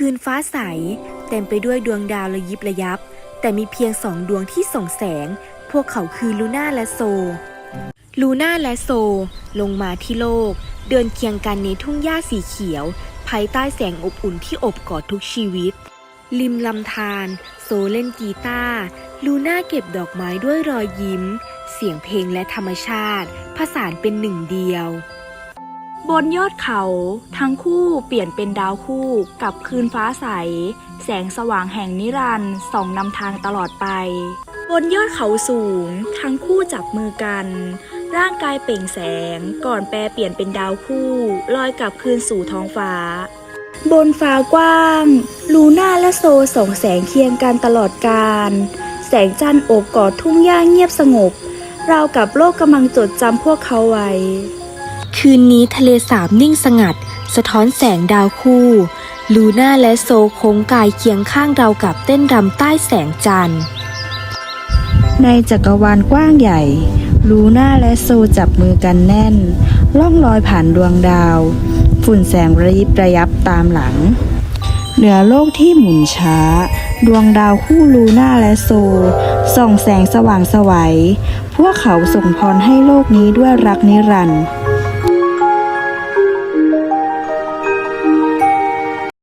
คืนฟ้าใส เต็มไปด้วยดวงดาวระยิบระยับ แต่มีเพียงสองดวงที่ส่องแสง พวกเขาคือลูน่าและโซ ลูน่าและโซ ลงมาที่โลก เดินเคียงกันในทุ่งหญ้าสีเขียว ภายใต้แสงอบอุ่นที่อบกอดทุกชีวิต ริมลำธารโซเล่นกีตาร์ลูน่าเก็บดอกไม้ด้วยรอยยิ้ม เสียงเพลงและธรรมชาติ ผสานเป็นหนึ่งเดียว บนยอดเขาทั้งคู่เปลี่ยนเป็นดาวคู่กับคืนฟ้าใส แสงสว่างแห่งนิรันดร์ส่องนำทางตลอดไป บนยอดเขาสูง ทั้งคู่จับมือกัน ร่างกายเปล่งแสงก่อนแปรเปลี่ยนเป็นดาวคู่ลอยกลับคืนสู่ท้องฟ้า บนฟ้ากว้าง ลูน่าและโซส่องแสงเคียงกันตลอดกาลแสงจันทร์โอบกอดทุ่งหญ้าเงียบสงบ เรากับโลกกำลังจดจำพวกเขาไว้ คืนนี้ทะเลสาบนิ่งสงัด สะท้อนแสงดาวคู่ ลูน่าและโซโค้งกายเคียงข้างเรากับเต้นรำใต้แสงจันทร์ ในจักรวาลกว้างใหญ่ ลูน่าและโซจับมือกันแน่น ล่องลอยผ่านดวงดาว ฝุ่นแสงระยิบระยับตามหลัง เหนือโลกที่หมุนช้า ดวงดาวคู่ลูน่าและโซ ส่องแสงสว่างสวัยพวกเขาส่งพรให้โลกนี้ด้วยรักนิรันดร์